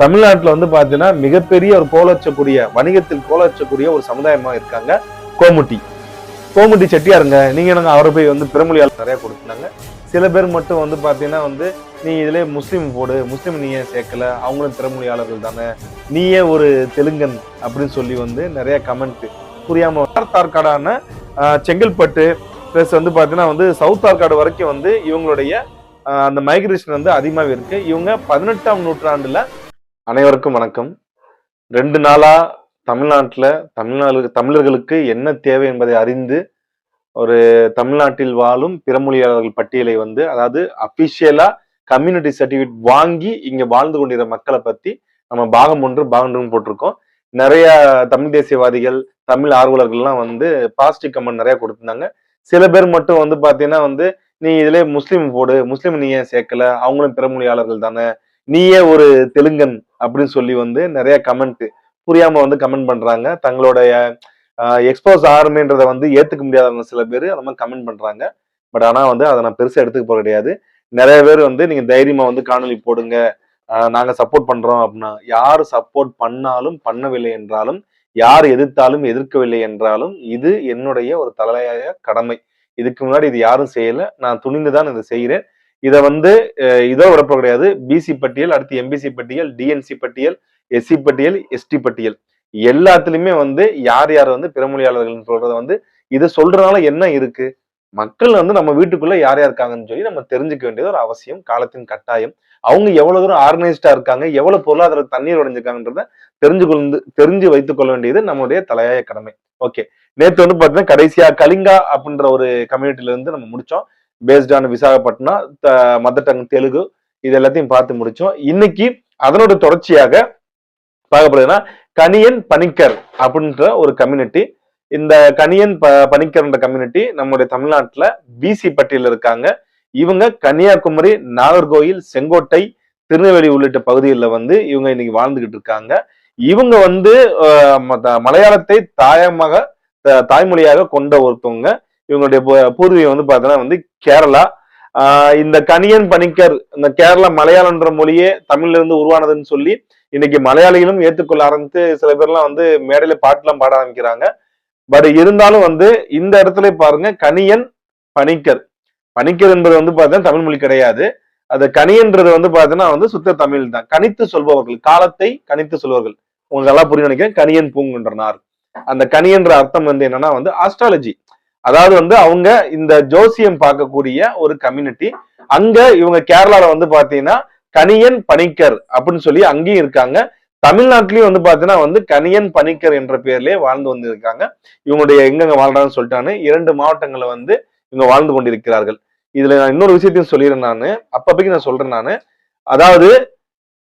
தமிழ்நாட்டில் வந்து பார்த்தீங்கன்னா மிகப்பெரிய ஒரு கோலச்சக்கூடிய வணிகத்தில் கோலச்சக்கூடிய ஒரு சமுதாயமா இருக்காங்க கோமுட்டி. கோமுட்டி செட்டியாருங்க. நீங்க எனக்கு அவரை போய் வந்து பிறமொழியால் நிறைய கொடுத்துனாங்க சில பேர் மட்டும் வந்து பார்த்தீங்கன்னா வந்து நீ இதுல முஸ்லீம் போடு முஸ்லீம் நீ ஏன் சேர்க்கல? அவங்களும் திறமொழியாளர்கள் தானே. நீயே ஒரு தெலுங்கன் அப்படின்னு சொல்லி வந்து நிறைய கமெண்ட் புரியாம தார்காடான செங்கல்பட்டு ப்ளஸ் வந்து பார்த்தீங்கன்னா வந்து சவுத் ஆர்காடு வரைக்கும் வந்து இவங்களுடைய அந்த மைக்ரேஷன் வந்து அதிகமாகவே இருக்கு. இவங்க பதினெட்டாம் நூற்றாண்டுல அனைவருக்கும் வணக்கம். ரெண்டு நாளா தமிழ்நாட்டில் தமிழ்நாடு தமிழர்களுக்கு என்ன தேவை என்பதை அறிந்து ஒரு தமிழ்நாட்டில் வாழும் பிறமொழியாளர்கள் பட்டியலை வந்து அதாவது அபிஷியலா கம்யூனிட்டி சர்டிஃபிகேட் வாங்கி இங்க வாழ்ந்து கொண்டிருக்கிற மக்களை பத்தி நம்ம பாகம் ஒன்று பாகம் போட்டிருக்கோம். நிறைய தமிழ் தேசியவாதிகள் தமிழ் ஆர்வலர்கள்லாம் வந்து பாசிட்டிவ் கமெண்ட் நிறைய கொடுத்துருந்தாங்க. சில பேர் மட்டும் வந்து பாத்தீங்கன்னா வந்து நீ இதுல முஸ்லீம் போடு முஸ்லீம் நீ ஏன் சேர்க்கல? அவங்களும் பிறமொழியாளர்கள் தானே? நீயே ஒரு தெலுங்கன் அப்படின்னு சொல்லி வந்து நிறைய கமெண்ட் புரியாம வந்து கமெண்ட் பண்றாங்க. தங்களுடைய எக்ஸ்போஸ் ஆர்மின்றத வந்து ஏத்துக்க முடியாதவங்க சில பேர் அந்த மாதிரி கமெண்ட் பண்றாங்க. பட் ஆனா வந்து அதை நான் பெருசா எடுத்துக்க போக கிடையாது. நிறைய பேர் வந்து நீங்க தைரியமா வந்து காணொலி போடுங்க. நாங்க சப்போர்ட் பண்றோம் அப்படின்னா யார் சப்போர்ட் பண்ணாலும் பண்ணவில்லை என்றாலும் யார் எதிர்த்தாலும் எதிர்க்கவில்லை என்றாலும் இது என்னுடைய ஒரு தலையாய கடமை. இதுக்கு முன்னாடி இது யாரும் செய்யல. நான் துணிந்து தான் இதை செய்கிறேன். இதை வந்து இதோ வரப்போ கிடையாது. பிசி பட்டியல் அடுத்து எம்பிசி பட்டியல் டிஎன்சி பட்டியல் எஸ்சி பட்டியல் எஸ்டி பட்டியல். எல்லாத்துலயுமே வந்து யார் யார் வந்து பிறமொழியாளர்கள் சொல்றத வந்து இதை சொல்றதுனால என்ன இருக்கு? மக்கள் வந்து நம்ம வீட்டுக்குள்ள யார் யார் இருக்காங்கன்னு சொல்லி நம்ம தெரிஞ்சுக்க வேண்டியது ஒரு அவசியம் காலத்தின் கட்டாயம். அவங்க எவ்வளவு தூரம் ஆர்கனைஸ்டா இருக்காங்க எவ்வளவு பொருளாதார தண்ணீர் உடைஞ்சிருக்காங்கன்றத தெரிஞ்சு கொண்டு தெரிஞ்சு வைத்துக் கொள்ள வேண்டியது நம்மளுடைய தலையாய கடமை. ஓகே நேற்று வந்து பாத்தீங்கன்னா கடைசியா கலிங்கா அப்படின்ற ஒரு கம்யூனிட்டில இருந்து நம்ம முடிச்சோம். Based on Visakhapatnam mother tongue Telugu இது எல்லாத்தையும் பார்த்து முடிச்சோம். இன்னைக்கு அதனோட தொடர்ச்சியாக பார்க்கப்படுதுன்னா கனியன் பனிக்கர் அப்படின்ற ஒரு கம்யூனிட்டி இந்த கனியன் ப பனிக்கர்ன்ற கம்யூனிட்டி நம்முடைய தமிழ்நாட்டில் பிசி பட்டியலில் இருக்காங்க. இவங்க கன்னியாகுமரி நாகர்கோயில் செங்கோட்டை திருநெல்வேலி உள்ளிட்ட பகுதிகளில் வந்து இவங்க இன்னைக்கு வாழ்ந்துகிட்டு இருக்காங்க. இவங்க வந்து மலையாளத்தை தாயமாக த- தாய்மொழியாக கொண்ட ஒருத்தவங்க. இவங்களுடைய பூ- பூர்வீகம் வந்து பார்த்தோன்னா வந்து கேரளா. இந்த கனியன் பணிக்கர் இந்த கேரளா மலையாளன்ற மொழியே தமிழ்ல இருந்து உருவானதுன்னு சொல்லி இன்னைக்கு மலையாளிகளும் ஏற்றுக்கொள்ள ஆரம்பித்து சில பேர்லாம் வந்து மேடையில பாட்டுலாம் பாட ஆரம்பிக்கிறாங்க. பட் இருந்தாலும் வந்து இந்த இடத்துல பாருங்க கனியன் பணிக்கர். பணிக்கர் என்பது வந்து பார்த்தீங்கன்னா தமிழ் மொழி கிடையாது. அது கனியன்றது வந்து பார்த்தீங்கன்னா வந்து சுத்த தமிழ் தான். கணித்து சொல்பவர்கள் காலத்தை கணித்து சொல்பவர்கள். உங்களுக்கு நல்லா புரிய நினைக்கிறேன் கனியன் பூங்குன்றனார். அந்த கனியன்ற அர்த்தம் வந்து என்னன்னா வந்து ஆஸ்ட்ராலஜி அதாவது வந்து அவங்க இந்த ஜோசியம் பார்க்கக்கூடிய ஒரு கம்யூனிட்டி அங்க இவங்க கேரளால வந்து பாத்தீங்கன்னா கனியன் பணிக்கர் அப்படின்னு சொல்லி அங்கேயும் இருக்காங்க. தமிழ்நாட்டிலயும் வந்து பாத்தீங்கன்னா வந்து கனியன் பணிக்கர் என்ற பேர்லயே வாழ்ந்து வந்து இருக்காங்க இவங்களுடைய எங்கெங்க வாழ்றான்னு சொல்லிட்டான்னு இரண்டு மாவட்டங்களை வந்து இவங்க வாழ்ந்து கொண்டிருக்கிறார்கள். இதுல நான் இன்னொரு விஷயத்தையும் சொல்லிடுறேன் நான். அப்பப்பைக்கு நான் சொல்றேன் நான். அதாவது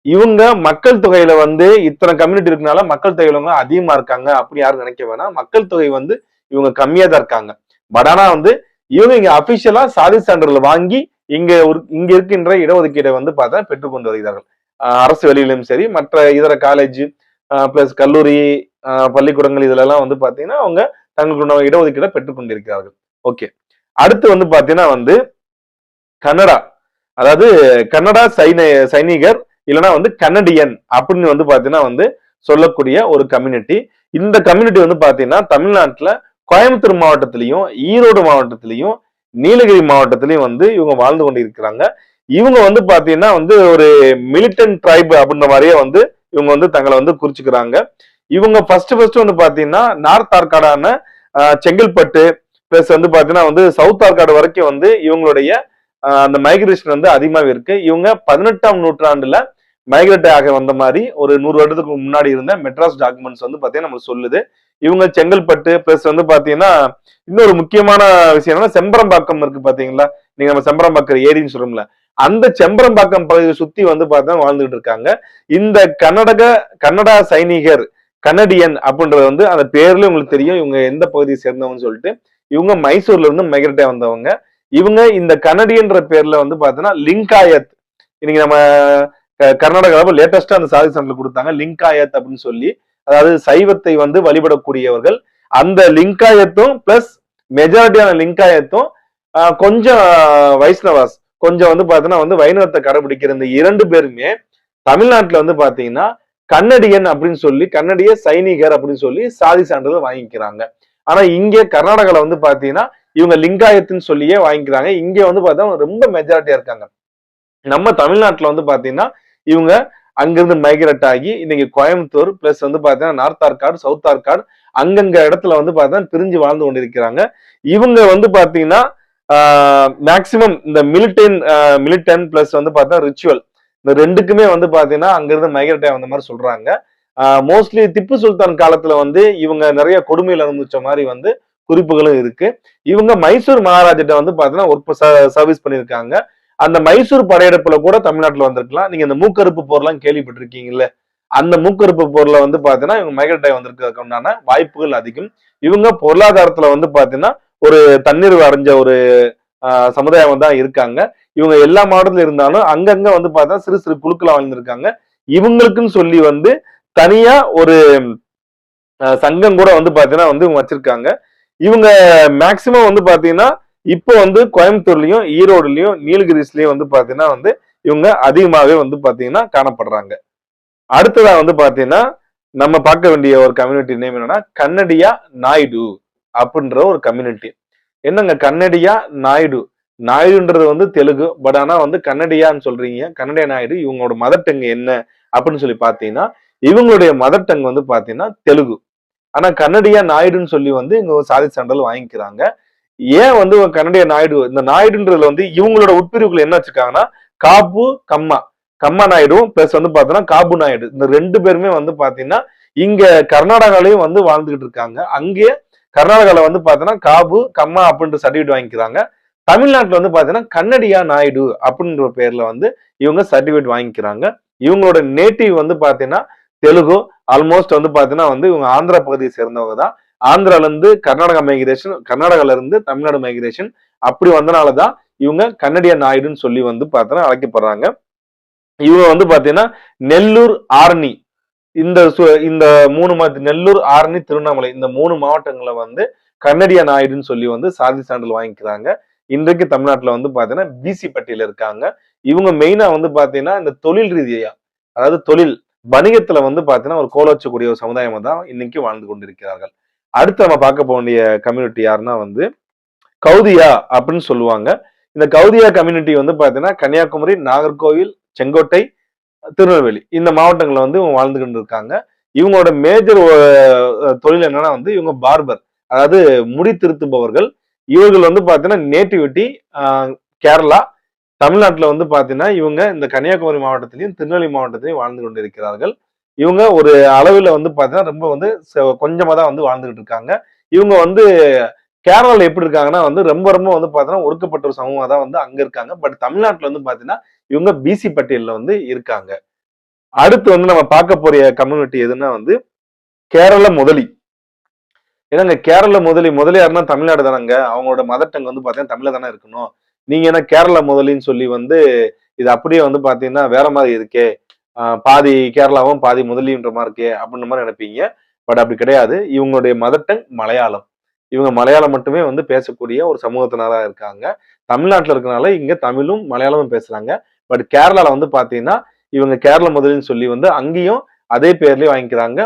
இவங்க மக்கள் தொகையில வந்து இத்தனை கம்யூனிட்டி இருக்கனால மக்கள் தொகையில அவங்க அதிகமா இருக்காங்க அப்படின்னு யாரும் நினைக்க வேணாம். மக்கள் தொகை வந்து இவங்க கம்மியா தான் இருக்காங்க. பட் ஆனா வந்து இவங்க இங்க அபிஷியலா சாதி சான்றிதழ் வாங்கி இங்க இங்க இருக்கின்ற இடஒதுக்கீடை வந்து பார்த்தா பெற்றுக்கொண்டு வருகிறார்கள். அரசு வெளியிலும் சரி மற்ற இதர காலேஜ் பிளஸ் கல்லூரி பள்ளிக்கூடங்கள் இதுல எல்லாம் வந்து பாத்தீங்கன்னா அவங்க தங்களுடைய இடஒதுக்கீடை பெற்றுக்கொண்டிருக்கிறார்கள் ஓகே அடுத்து வந்து பாத்தீங்கன்னா வந்து கன்னடா. அதாவது கன்னடா சைன சைனிகர் இல்லைன்னா வந்து கன்னடியன் அப்படின்னு வந்து பாத்தீங்கன்னா வந்து சொல்லக்கூடிய ஒரு கம்யூனிட்டி இந்த கம்யூனிட்டி வந்து பாத்தீங்கன்னா தமிழ்நாட்டுல கோயம்புத்தூர் மாவட்டத்திலையும் ஈரோடு மாவட்டத்திலையும் நீலகிரி மாவட்டத்திலையும் வந்து இவங்க வாழ்ந்து கொண்டு இருக்கிறாங்க இவங்க வந்து பாத்தீங்கன்னா வந்து ஒரு மிலிட்டன்ட் ட்ரைப் அப்படின்ற மாதிரியே வந்து இவங்க வந்து தங்களை வந்து குறிச்சுக்கிறாங்க. இவங்க ஃபர்ஸ்ட் ஃபர்ஸ்ட் வந்து பாத்தீங்கன்னா நார்த் ஆர்காடான செங்கல்பட்டு பிளஸ் வந்து பாத்தீங்கன்னா வந்து சவுத் ஆர்காடு வரைக்கும் வந்து இவங்களுடைய அந்த மைக்ரேஷன் வந்து அதிகமாகவே இருக்கு. இவங்க பதினெட்டாம் நூற்றாண்டுல மைக்ரேட் ஆக வந்த மாதிரி ஒரு நூறு வருடத்துக்கு முன்னாடி இருந்த மெட்ராஸ் டாக்குமெண்ட்ஸ் வந்து பாத்தீங்கன்னா நமக்கு சொல்லுது. இவங்க செங்கல்பட்டு பிளஸ் வந்து பாத்தீங்கன்னா இன்னொரு முக்கியமான விஷயம் என்னன்னா செம்பரம்பாக்கம் இருக்கு பாத்தீங்களா? நீங்க நம்ம செம்பரம்பாக்கம் ஏரின்னு சொல்றோம்ல அந்த செம்பரம்பாக்கம் பகுதியை சுத்தி வந்து பார்த்தா வாழ்ந்துகிட்டு இருக்காங்க. இந்த கன்னடக கன்னடா சைனிகர் கனடியன் அப்படின்றது வந்து அந்த பேர்ல உங்களுக்கு தெரியும். இவங்க எந்த பகுதியை சேர்ந்தவங்கன்னு சொல்லிட்டு இவங்க மைசூர்ல இருந்து மைக்ரேட்டே வந்தவங்க. இவங்க இந்த கன்னடியன்ற பேர்ல வந்து பாத்தீங்கன்னா லிங்காயத் இன்னைக்கு நம்ம க- கர்நாடகாவில் லேட்டஸ்டா அந்த சாதி சான்றிதழ் கொடுத்தாங்க லிங்காயத் அப்படின்னு சொல்லி அதாவது சைவத்தை வந்து வழிபடக்கூடியவர்கள் அந்த லிங்காயத்தும் பிளஸ் மெஜாரிட்டியான லிங்காயத்தும் கொஞ்சம் வைஷ்ணவாஸ் கொஞ்சம் வந்து பார்த்தீங்கன்னா வந்து வைணவத்தை கடைபிடிக்கிற இந்த இரண்டு பேருமே தமிழ்நாட்டில் வந்து பார்த்தீங்கன்னா கன்னடியன் அப்படின்னு சொல்லி கன்னடிய சைனிகர் அப்படின்னு சொல்லி சாதி சான்றிதழ் வாங்கிக்கிறாங்க. ஆனா இங்கே கர்நாடகாவில் வந்து பார்த்தீங்கன்னா இவங்க லிங்காயத்துன்னு சொல்லியே வாங்கிக்கிறாங்க. இங்கே வந்து பார்த்தா ரொம்ப மெஜாரிட்டியா இருக்காங்க. நம்ம தமிழ்நாட்டில் வந்து பார்த்தீங்கன்னா இவங்க அங்கிருந்து மைக்ரேட் ஆகி இன்னைக்கு கோயம்புத்தூர் பிளஸ் வந்து பாத்தீங்கன்னா நார்த் ஆர்காடு சவுத் ஆர்காடு அங்கங்க இடத்துல வந்து பார்த்தீங்கன்னா பிரிஞ்சு வாழ்ந்து கொண்டிருக்கிறாங்க. இவங்க வந்து பாத்தீங்கன்னா மேக்சிமம் இந்த மிலிட்டன் மிலிட்டன் பிளஸ் வந்து பார்த்தா ரிச்சுவல் இந்த ரெண்டுக்குமே வந்து பாத்தீங்கன்னா அங்கிருந்து மைக்ரேட் ஆகி வந்த மாதிரி சொல்றாங்க. மோஸ்ட்லி திப்பு சுல்தான் காலத்துல வந்து இவங்க நிறைய கொடுமையில் அனுபவிச்ச மாதிரி வந்து குறிப்புகளும் இருக்கு. இவங்க மைசூர் மகாராஜிட்ட வந்து பாத்தீங்கன்னா ஒர்க் சர்வீஸ் பண்ணியிருக்காங்க. அந்த மைசூர் படையெடுப்புல கூட தமிழ்நாட்டுல வந்திருக்கலாம். நீங்க இந்த மூக்கறுப்பு போர்லாம் கேள்விப்பட்டிருக்கீங்கல்ல? அந்த மூக்கறுப்பு போர்ல வந்து பாத்தீங்கன்னா இவங்க மைக்ரேட் வந்திருக்கிறதுக்கு உண்டான வாய்ப்புகள் அதிகம். இவங்க பொருளாதாரத்துல வந்து பாத்தீங்கன்னா ஒரு தண்ணீர் அடைஞ்ச ஒரு சமுதாயம் தான் இருக்காங்க. இவங்க எல்லா மாவட்டத்துல இருந்தாலும் அங்கங்க வந்து பார்த்தா சிறு சிறு குழுக்களா வாழ்ந்திருக்காங்க. இவங்களுக்குன்னு சொல்லி வந்து தனியா ஒரு சங்கம் கூட வந்து பாத்தீங்கன்னா வந்து இவங்க வச்சிருக்காங்க. இவங்க மேக்சிமம் வந்து பாத்தீங்கன்னா இப்போ வந்து கோயம்புத்தூர்லயும் ஈரோடுலயும் நீலகிரிஸ்லயும் வந்து பாத்தீங்கன்னா வந்து இவங்க அதிகமாகவே வந்து பாத்தீங்கன்னா காணப்படுறாங்க. அடுத்ததா வந்து பாத்தீங்கன்னா நம்ம பார்க்க வேண்டிய ஒரு கம்யூனிட்டி நேம் என்னன்னா கன்னடியா நாயுடு அப்படின்ற ஒரு கம்யூனிட்டி என்னங்க கன்னடியா நாயுடு? நாயுடுன்றது வந்து தெலுங்கு பட் ஆனா வந்து கன்னடியான்னு சொல்றீங்க. கன்னடியா நாயுடு இவங்களோட மதர் டங் என்ன அப்படின்னு சொல்லி பாத்தீங்கன்னா இவங்களுடைய மதர் டங் வந்து பாத்தீங்கன்னா தெலுங்கு. ஆனா கன்னடியா நாயுடுன்னு சொல்லி வந்து இங்க ஒரு சாதி சான்றல் வாங்கிக்கிறாங்க. ஏன் வந்து கன்னடைய கன்னடியா நாயுடு? இந்த நாயுடுன்றதுல வந்து இவங்களோட உட்பிரிவுகள் என்ன வச்சிருக்காங்கன்னா காப்பு கம்மா. கம்மா நாயுடும் பிளஸ் வந்து பாத்தீங்கன்னா காபு நாயுடு. இந்த ரெண்டு பேருமே வந்து பாத்தீங்கன்னா இங்க கர்நாடகாலையும் வந்து வாழ்ந்துகிட்டு இருக்காங்க. அங்கே கர்நாடகால வந்து பாத்தீங்கன்னா காபு கம்மா அப்படின்ற சர்டிஃபிகேட் வாங்கிக்கிறாங்க. தமிழ்நாட்டுல வந்து பாத்தீங்கன்னா கன்னடியா நாயுடு அப்படின்ற பேர்ல வந்து இவங்க சர்டிஃபிகேட் வாங்கிக்கிறாங்க. இவங்களோட நேட்டிவ் வந்து பாத்தீங்கன்னா தெலுங்கு. ஆல்மோஸ்ட் வந்து பாத்தீங்கன்னா வந்து இவங்க ஆந்திரா பகுதியை சேர்ந்தவங்க தான். ஆந்திரால இருந்து கர்நாடகா மைக்ரேஷன் கர்நாடகால இருந்து தமிழ்நாடு மைக்ரேஷன் அப்படி வந்தனாலதான் இவங்க கன்னடியா நாயுடுன்னு சொல்லி வந்து பாத்தீங்கன்னா அழைக்கப்படுறாங்க. இவங்க வந்து பாத்தீங்கன்னா நெல்லூர் ஆரணி. இந்த சு- இந்த மூணு மாவட்ட நெல்லூர் ஆரணி திருவண்ணாமலை இந்த மூணு மாவட்டங்களை வந்து கன்னடியா நாயுடுன்னு சொல்லி வந்து சாதி சான்றிதழ் வாங்கிக்கிறாங்க. இன்றைக்கு தமிழ்நாட்டுல வந்து பாத்தீங்கன்னா பிசி பட்டியல இருக்காங்க. இவங்க மெயினா வந்து பாத்தீங்கன்னா இந்த தொழில் ரீதியா அதாவது தொழில் வணிகத்துல வந்து பாத்தீங்கன்னா ஒரு கோலோச்சக்கூடிய ஒரு சமுதாயமா தான் இன்னைக்கு வாழ்ந்து கொண்டிருக்கிறார்கள். அடுத்து நம்ம பார்க்க வேண்டிய கம்யூனிட்டி யாருன்னா வந்து கௌதியா அப்படின்னு சொல்லுவாங்க. இந்த கௌதியா கம்யூனிட்டி வந்து பார்த்தீங்கன்னா கன்னியாகுமரி நாகர்கோவில் செங்கோட்டை திருநெல்வேலி இந்த மாவட்டங்களில் வந்து இவங்க வாழ்ந்துகிட்டு இருக்காங்க. இவங்களோட மேஜர் தொழில் என்னன்னா வந்து இவங்க பார்பர் அதாவது முடி திருத்துபவர்கள். இவர்கள் வந்து பார்த்தீங்கன்னா நேட்டிவிட்டி கேரளா தமிழ்நாட்டில் வந்து பார்த்தீங்கன்னா இவங்க இந்த கன்னியாகுமரி மாவட்டத்திலையும் திருநெல்வேலி மாவட்டத்திலையும் வாழ்ந்து கொண்டிருக்கிறார்கள். இவங்க ஒரு அளவில் வந்து பார்த்தீங்கன்னா ரொம்ப வந்து ச- தான் வந்து வாழ்ந்துகிட்டு இருக்காங்க. இவங்க வந்து கேரளாவில் எப்படி இருக்காங்கன்னா வந்து ரொம்ப ரொம்ப வந்து பார்த்தீங்கன்னா ஒடுக்கப்பட்ட ஒரு சமூகமாக தான் வந்து அங்கே இருக்காங்க. பட் தமிழ்நாட்டில் வந்து பார்த்தீங்கன்னா இவங்க பிசி பட்டியலில் வந்து இருக்காங்க. அடுத்து வந்து நம்ம பார்க்க போகிற கம்யூனிட்டி எதுன்னா வந்து கேரள முதலி. ஏன்னாங்க கேரள முதலி முதலியார்னா தமிழ்நாடு தானங்க? அவங்களோட மதர் டங் வந்து பார்த்தீங்கன்னா தமிழ்ல தானே இருக்கணும். நீங்க என்ன கேரள முதலின்னு சொல்லி வந்து இது அப்படியே வந்து பார்த்தீங்கன்னா வேற மாதிரி இருக்கே. பாதி கேரளாவும் பாதி முதலின்ற மாதிரி இருக்கே அப்படின்ற மாதிரி நினைப்பீங்க. பட் அப்படி கிடையாது. இவங்களுடைய மதர் டங் மலையாளம். இவங்க மலையாளம் மட்டுமே வந்து பேசக்கூடிய ஒரு சமூகத்தினராக இருக்காங்க. தமிழ்நாட்டில் இருக்கனால இங்கே தமிழும் மலையாளமும் பேசுகிறாங்க பட் கேரளாவில் வந்து பார்த்தீங்கன்னா இவங்க கேரள முதலின்னு சொல்லி வந்து அங்கேயும் அதே பேர்லயே வாங்கிக்கிறாங்க.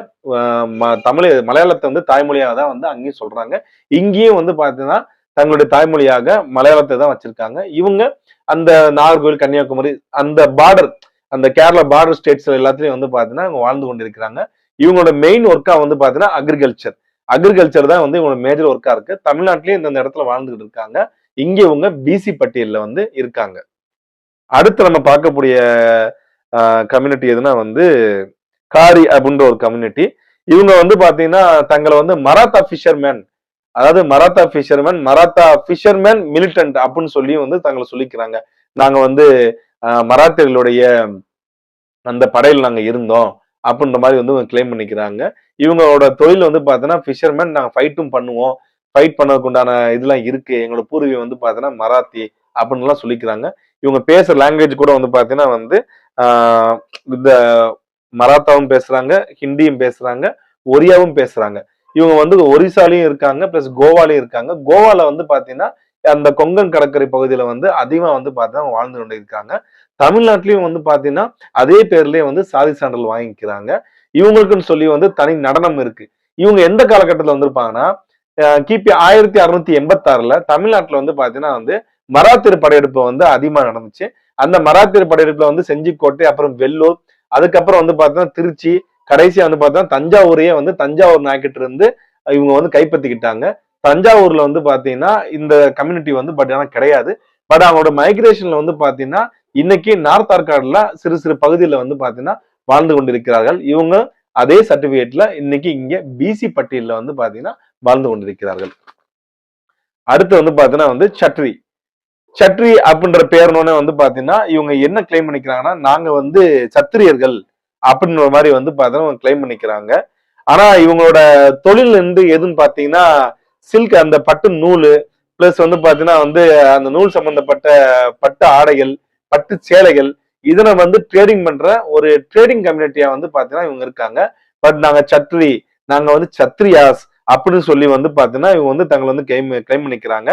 ம- தமிழ் மலையாளத்தை வந்து தாய்மொழியாக தான் வந்து அங்கேயும் சொல்றாங்க. இங்கேயும் வந்து பார்த்தீங்கன்னா தங்களுடைய தாய்மொழியாக மலையாளத்தை தான் வச்சிருக்காங்க. இவங்க அந்த நாகர்கோவில் கன்னியாகுமரி அந்த பார்டர் அந்த கேரளா பார்டர் ஸ்டேட்ஸ் எல்லாத்துலயும் வந்து பாத்தீங்கன்னா இவங்க வாழ்ந்து கொண்டிருக்கிறாங்க. இவங்களோட மெயின் ஒர்க்கா வந்து பாத்தீங்கன்னா அக்ரிகல்ச்சர் அக்ரிகல்ச்சர் தான் வந்து இவங்களோட மேஜர் ஒர்க்கா இருக்கு. தமிழ்நாட்டிலேயே இந்த இடத்துல வாழ்ந்துகிட்டு இருக்காங்க. இங்க இவங்க பிசி பட்டியல்ல வந்து இருக்காங்க. அடுத்து நம்ம பார்க்கக்கூடிய கம்யூனிட்டி எதுனா வந்து காரி அப்படின்ற ஒரு கம்யூனிட்டி இவங்க வந்து பாத்தீங்கன்னா தங்களை வந்து மராத்தா ஃபிஷர்மேன் அதாவது Maratha fisherman Maratha fisherman militant அப்படின்னு சொல்லி வந்து தங்களை சொல்லிக்கிறாங்க. நாங்க வந்து மராத்தியர்களுடைய அந்த படையில் நாங்க இருந்தோம் அப்படின்ற மாதிரி வந்து கிளைம் பண்ணிக்கிறாங்க. இவங்களோட தொழில் வந்து பார்த்தோன்னா ஃபிஷர்மேன் நாங்கள் ஃபைட்டும் பண்ணுவோம். ஃபைட் பண்ணதுக்கு உண்டான இதெல்லாம் இருக்கு. எங்களோட பூர்வீகம் வந்து பார்த்தோன்னா மராத்தி அப்படின்லாம் சொல்லிக்கிறாங்க. இவங்க பேசுற லாங்குவேஜ் கூட வந்து பார்த்தீங்கன்னா வந்து இந்த மராத்தாவும் பேசுறாங்க ஹிந்தியும் பேசுறாங்க ஒரியாவும் பேசுறாங்க. இவங்க வந்து ஒரிசாலையும் இருக்காங்க பிளஸ் கோவாலையும் இருக்காங்க. கோவால வந்து பாத்தீங்கன்னா அந்த கொங்கன் கடற்கரை பகுதியில வந்து அதிகமா வந்து பார்த்தா வாழ்ந்து கொண்டு இருக்காங்க தமிழ்நாட்டிலயும் வந்து பாத்தீங்கன்னா அதே பேர்லயே வந்து சாதி சான்றிதழ் வாங்கிக்கிறாங்க. இவங்களுக்குன்னு சொல்லி வந்து தனி நடனம் இருக்கு. இவங்க எந்த காலகட்டத்தில் வந்திருப்பாங்கன்னா கிபி ஆயிரத்தி அறுநூத்தி எண்பத்தாறுல தமிழ்நாட்டில் வந்து பாத்தீங்கன்னா வந்து மராத்தியர் படையெடுப்பு வந்து அதிகமா நடந்துச்சு. அந்த மராத்தியர் படையெடுப்புல வந்து செஞ்சிக்கோட்டை அப்புறம் வெள்ளூர் அதுக்கப்புறம் வந்து பாத்தீங்கன்னா திருச்சி கடைசியா வந்து பார்த்தா தஞ்சாவூரையே வந்து தஞ்சாவூர் நாயக்கிட்ட இருந்து இவங்க வந்து கைப்பற்றிக்கிட்டாங்க. தஞ்சாவூர்ல வந்து பாத்தீங்கன்னா இந்த கம்யூனிட்டி வந்து பட் ஆனா கிடையாது. பட் அவங்களோட மைக்ரேஷன்ல வந்து பாத்தீங்கன்னா இன்னைக்கு நார்த் ஆர்காடுல சிறு சிறு பகுதியில வந்து பாத்தீங்கன்னா வாழ்ந்து கொண்டிருக்கிறார்கள். இவங்க அதே சர்டிபிகேட்ல இன்னைக்கு இங்க பிசி பட்டியல வந்து பாத்தீங்கன்னா வாழ்ந்து கொண்டிருக்கிறார்கள். அடுத்து வந்து பாத்தீங்கன்னா வந்து சட்ரி. சட்ரி அப்படின்ற பேர்னோடனே வந்து பாத்தீங்கன்னா இவங்க என்ன கிளைம் பண்ணிக்கிறாங்கன்னா நாங்க வந்து சத்திரியர்கள் அப்படின்ற மாதிரி வந்து பாத்தீங்கன்னா கிளைம் பண்ணிக்கிறாங்க. ஆனா இவங்களோட தொழில் இருந்து எதுன்னு பாத்தீங்கன்னா சில்க் அந்த பட்டு நூல் பிளஸ் வந்து பாத்தீங்கன்னா வந்து அந்த நூல் சம்பந்தப்பட்ட பட்டு ஆடைகள் பட்டு சேலைகள் இதனை வந்து ட்ரேடிங் பண்ற ஒரு ட்ரேடிங் கம்யூனிட்டியா வந்து பாத்தீங்கன்னா இவங்க இருக்காங்க. பட் நாங்க சத்ரி நாங்க வந்து சத்ரியாஸ் அப்படின்னு சொல்லி வந்து பாத்தீங்கன்னா இவங்க வந்து தங்களை வந்து கிளைம் கிளைம் பண்ணிக்கிறாங்க.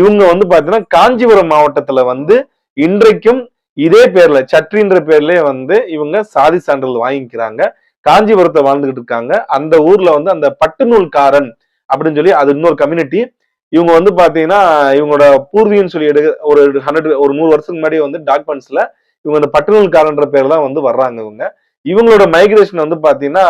இவங்க வந்து பாத்தீங்கன்னா காஞ்சிபுரம் மாவட்டத்துல வந்து இன்றைக்கும் இதே பேர்ல சட்ரின்ற பேர்லயே வந்து இவங்க சாதி சான்றிதழ் வாங்கிக்கிறாங்க. காஞ்சிபுரத்தை வாழ்ந்துகிட்டு இருக்காங்க. அந்த ஊர்ல வந்து அந்த பட்டுநூல்காரன் அப்படின்னு சொல்லி அது இன்னொரு கம்யூனிட்டி இவங்க வந்து பாத்தீங்கன்னா இவங்களோட பூர்வீன்னு சொல்லி எடு ஒரு ஹண்ட்ரட் ஒரு நூறு வருஷத்துக்கு முன்னாடி வந்து டாக்குமெண்ட்ஸ்ல இவங்க இந்த பட்டுநூல்காரன்ற பேர் தான் வந்து வர்றாங்க இவங்க. இவங்களோட மைக்ரேஷன் வந்து பாத்தீங்கன்னா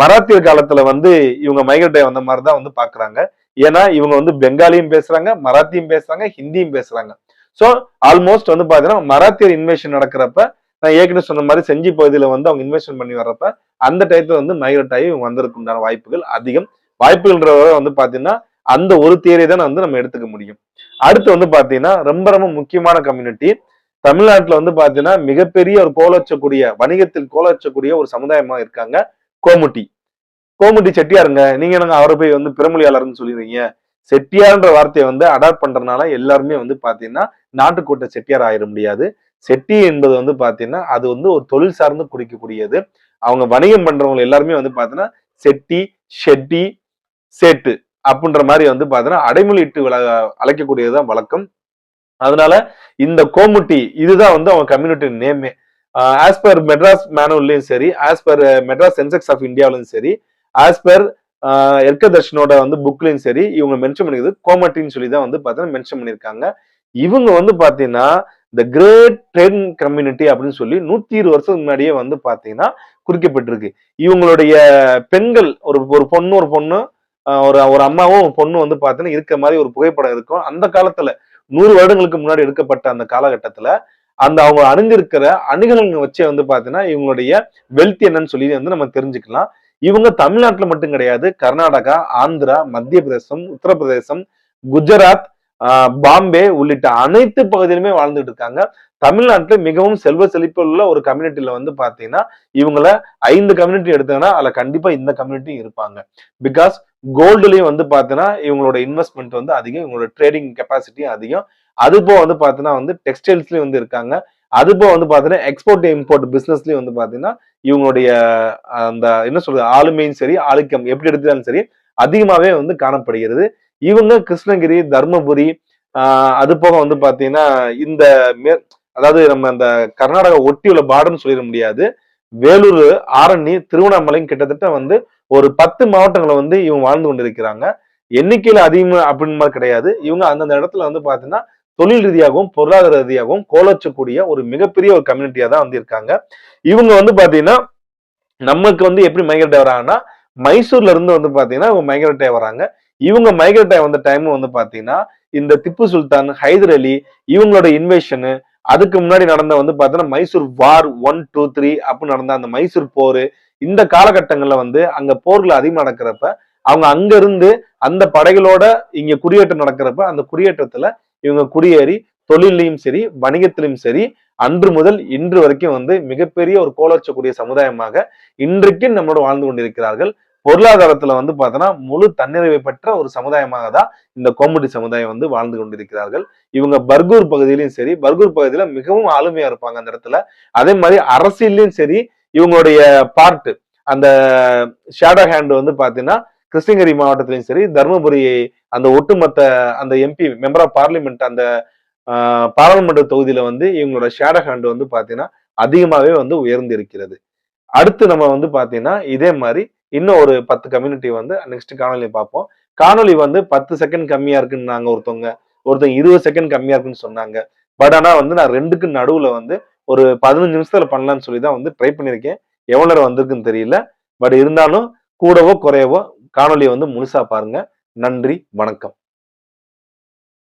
மராத்தியர் காலத்துல வந்து இவங்க மைக்ரேட் வந்த மாதிரி தான் வந்து பாக்குறாங்க. ஏன்னா இவங்க வந்து பெங்காலியும் பேசுறாங்க மராத்தியும் பேசுறாங்க ஹிந்தியும் பேசுறாங்க. ஸோ ஆல்மோஸ்ட் வந்து பாத்தீங்கன்னா மராத்தியர் இன்வெஷன் நடக்கிறப்ப நான் ஏற்கனவே சொன்ன மாதிரி செஞ்சி பகுதியில வந்து அவங்க இன்வெஸ்ட்மெண்ட் பண்ணி வர்றப்ப அந்த டயத்துல வந்து மைக்ரேட் ஆகி இவங்க வந்ததுக்கு உண்டான வாய்ப்புகள் அதிகம். வாய்ப்புகள்ன்றத வந்து பாத்தீங்கன்னா அந்த ஒரு தியரி தான் வந்து நம்ம எடுத்துக்க முடியும். அடுத்து வந்து பாத்தீங்கன்னா ரொம்ப ரொம்ப முக்கியமான கம்யூனிட்டி தமிழ்நாட்டுல வந்து பாத்தீங்கன்னா மிகப்பெரிய ஒரு கோலச்சக்கூடிய வணிகத்தில் கோலச்சக்கூடிய ஒரு சமுதாயமா இருக்காங்க கோமுட்டி. கோமுட்டி செட்டியாருங்க. நீங்க என்னங்க அவரை போய் வந்து பிறமொழியாளர்னு சொல்லிடுறீங்க? செட்டியார்ன்ற வார்த்தையை வந்து அடாப்ட் பண்றதுனால எல்லாருமே வந்து பாத்தீங்கன்னா நாட்டுக்கோட்டை செட்டியார் ஆயிட முடியாது. செட்டி என்பது வந்து பாத்தீங்கன்னா அது வந்து ஒரு தொழில் சார்ந்து குறிக்கக்கூடியது அவங்க வணிகம் பண்றவங்க எல்லாருமே வந்து பாத்தீங்கன்னா செட்டி ஷெட்டி சேட்டு அப்படின்ற மாதிரி வந்து பார்த்தீங்கன்னா அடைமொழியிட்டு விள அழைக்கக்கூடியதுதான் வழக்கம். அதனால இந்த கோமுட்டி இதுதான் வந்து அவங்க கம்யூனிட்டி நேமே ஆஸ் பர் மெட்ராஸ் மேனுவல்லையும் சரி as per Madras census of இந்தியாவிலும் சரி ஆஸ் பர் எர்கதர்ஷனோட வந்து புக்லையும் சரி இவங்க மென்ஷன் பண்ணிக்கிறது கோமட்டின்னு சொல்லி தான் வந்து பார்த்தீங்கன்னா மென்ஷன் பண்ணியிருக்காங்க. இவங்க வந்து பார்த்தீங்கன்னா த கிரேட் ட்ரெயின் கம்யூனிட்டி அப்படின்னு சொல்லி நூத்தி இருபது வருஷத்துக்கு முன்னாடியே வந்து பார்த்தீங்கன்னா குறிக்கப்பட்டிருக்கு. இவங்களுடைய பெண்கள் ஒரு ஒரு பொண்ணு ஒரு பொண்ணு ஒரு ஒரு அம்மாவும் பொண்ணும் வந்து பார்த்தீங்கன்னா இருக்க மாதிரி ஒரு புகைப்படம் இருக்கும். அந்த காலத்துல நூறு வருடங்களுக்கு முன்னாடி எடுக்கப்பட்ட அந்த காலகட்டத்துல அந்த அவங்க அணிஞ்சிருக்கிற அணிகலன்கள் வச்சே வந்து பார்த்தீங்கன்னா இவங்களுடைய வெல்த் என்னன்னு சொல்லி வந்து நம்ம தெரிஞ்சுக்கலாம். இவங்க தமிழ்நாட்டுல மட்டும் கிடையாது கர்நாடகா ஆந்திரா மத்திய பிரதேசம் உத்தரப்பிரதேசம் குஜராத் ஆஹ் பாம்பே உள்ளிட்ட அனைத்து பகுதியிலுமே வாழ்ந்துட்டு இருக்காங்க. தமிழ்நாட்டில் மிகவும் செல்வ செழிப்பு உள்ள ஒரு கம்யூனிட்டியில வந்து பாத்தீங்கன்னா இவங்கள ஐந்து கம்யூனிட்டி எடுத்தாங்கன்னா அதுல கண்டிப்பா இந்த கம்யூனிட்டியும் இருப்பாங்க. பிகாஸ் கோல்டுலயும் வந்து பாத்தீங்கன்னா இவங்களோட இன்வெஸ்ட்மெண்ட் வந்து அதிகம் இவங்களோட ட்ரேடிங் கெப்பாசிட்டியும் அதிகம். அது போக வந்து பாத்தீங்கன்னா வந்து டெக்ஸ்டைல்ஸ்லயும் வந்து இருக்காங்க. அது போக வந்து பாத்தீங்கன்னா எக்ஸ்போர்ட் இம்போர்ட் பிசினஸ்லயும் வந்து பாத்தீங்கன்னா இவங்களுடைய அந்த என்ன சொல்றது ஆளுமையும் சரி ஆளுக்கம் எப்படி எடுத்தாலும் சரி அதிகமாவே வந்து காணப்படுகிறது. இவங்க கிருஷ்ணகிரி தர்மபுரி அது போக வந்து பாத்தீங்கன்னா இந்த மே அதாவது நம்ம அந்த கர்நாடகா ஒட்டி உள்ள பார்டர்னு சொல்லிட முடியாது. வேலூர் ஆரணி திருவண்ணாமலையும் கிட்டத்தட்ட வந்து ஒரு பத்து மாவட்டங்களை வந்து இவங்க வாழ்ந்து கொண்டிருக்கிறாங்க. எண்ணிக்கையில அதிகமா அப்படின்னு மாதிரி கிடையாது. இவங்க அந்தந்த இடத்துல வந்து பாத்தீங்கன்னா தொழில் ரீதியாகவும் பொருளாதார ரீதியாகவும் கோலச்சக்கூடிய ஒரு மிகப்பெரிய ஒரு கம்யூனிட்டியா தான் வந்து இருக்காங்க. இவங்க வந்து பாத்தீங்கன்னா நமக்கு வந்து எப்படி மைக்ரேட் வராங்கன்னா மைசூர்ல இருந்து வந்து பாத்தீங்கன்னா இவங்க மைக்ரேட் வராங்க. இவங்க மைக்ரேட் வந்த டைம் வந்து பாத்தீங்கன்னா இந்த திப்பு சுல்தான் ஹைதர் அலி இவங்களோட இன்வேஷனு அதுக்கு முன்னாடி நடந்த வந்து பார்த்தீங்கன்னா Mysore war one two three அப்படின்னு நடந்த அந்த மைசூர் போர் இந்த காலகட்டங்களில் வந்து அங்க போர்கள் அதிகமாக நடக்கிறப்ப அவங்க அங்க இருந்து அந்த படைகளோட இங்க குடியேற்றம் நடக்கிறப்ப அந்த குடியேற்றத்துல இவங்க குடியேறி தொழிலையும் சரி வணிகத்திலும் சரி அன்று முதல் இன்று வரைக்கும் வந்து மிகப்பெரிய ஒரு கோலச்சக்கூடிய சமுதாயமாக இன்றைக்கும் நம்மளோட வாழ்ந்து கொண்டிருக்கிறார்கள். பொருளாதாரத்துல வந்து பார்த்தோன்னா முழு தன்னிறைவை பெற்ற ஒரு சமுதாயமாக தான் இந்த கோமுடி சமுதாயம் வந்து வாழ்ந்து கொண்டிருக்கிறார்கள். இவங்க பர்கூர் பகுதியிலையும் சரி பர்கூர் பகுதியில மிகவும் ஆளுமையா இருப்பாங்க அந்த இடத்துல. அதே மாதிரி அரசியல்லையும் சரி இவங்களுடைய பார்ட் அந்த ஷேடோ ஹேண்ட் வந்து பாத்தீங்கன்னா கிருஷ்ணகிரி மாவட்டத்திலையும் சரி தருமபுரி அந்த ஒட்டுமொத்த அந்த எம்பி மெம்பர் ஆஃப் பார்லிமெண்ட் அந்த பாராளுமன்ற தொகுதியில வந்து இவங்களோட ஷேடோ ஹேண்ட் வந்து பாத்தீங்கன்னா அதிகமாவே வந்து உயர்ந்து இருக்கிறது அடுத்து நம்ம வந்து பாத்தீங்கன்னா இதே மாதிரி இன்னும் ஒரு பத்து கம்யூனிட்டி வந்து நெக்ஸ்ட் காணொலி பார்ப்போம். காணொலி வந்து பத்து செகண்ட் கம்மியா இருக்குன்னு நாங்க ஒருத்தவங்க. ஒருத்தவங்க இருபது செகண்ட் கம்மியா இருக்குன்னு சொன்னாங்க. பட் ஆனா வந்து நான் ரெண்டுக்கு நடுவுல வந்து ஒரு பதினஞ்சு நிமிஷத்துல பண்ணலாம்னு சொல்லி தான் வந்து ட்ரை பண்ணியிருக்கேன். எவ்வளவு நேரம் வந்திருக்குன்னு தெரியல. பட் இருந்தாலும் கூடவோ குறையவோ காணொலியை வந்து முழுசா பாருங்க. நன்றி வணக்கம்.